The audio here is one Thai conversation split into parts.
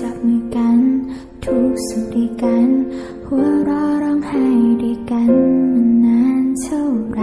จับมือกัน ทุกสุขด้วยกัน หัวเราะร้องไห้ด้วยกันมันนานเท่าไร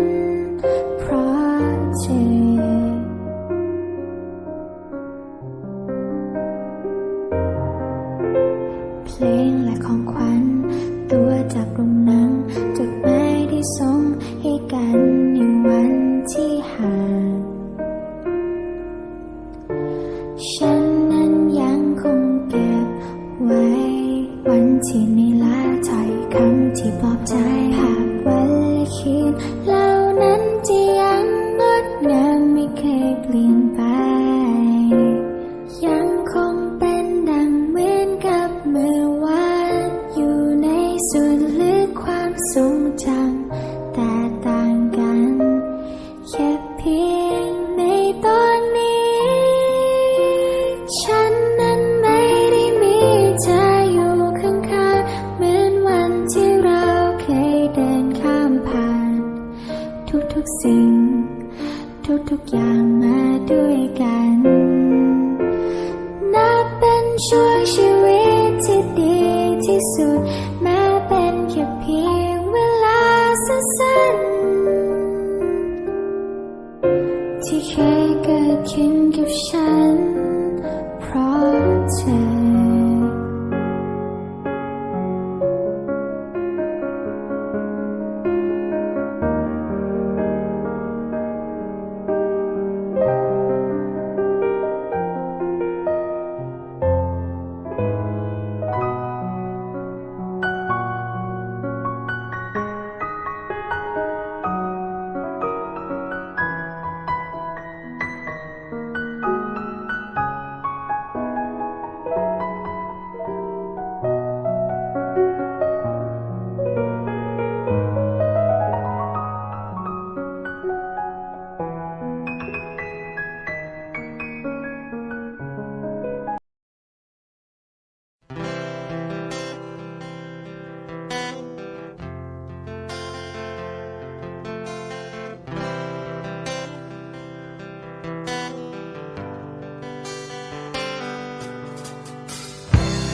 และของขวัญ ตัวจากโรงหนัง จดหมายที่ส่งให้กันในวันที่ห่างฉัน ทุกๆสิ่ง ทุกๆอย่างมาด้วยกัน นับเป็นช่วงชีวิตที่ดีที่สุด แม้เป็นแค่เพียงเวลาสั้นๆที่เคยเกิดขึ้นกับฉัน เพราะเธอ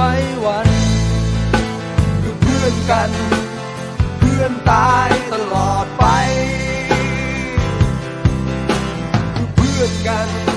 ไว้วันคือเพื่อนกัน เพื่อนตายตลอดไปคือเพื่อนกัน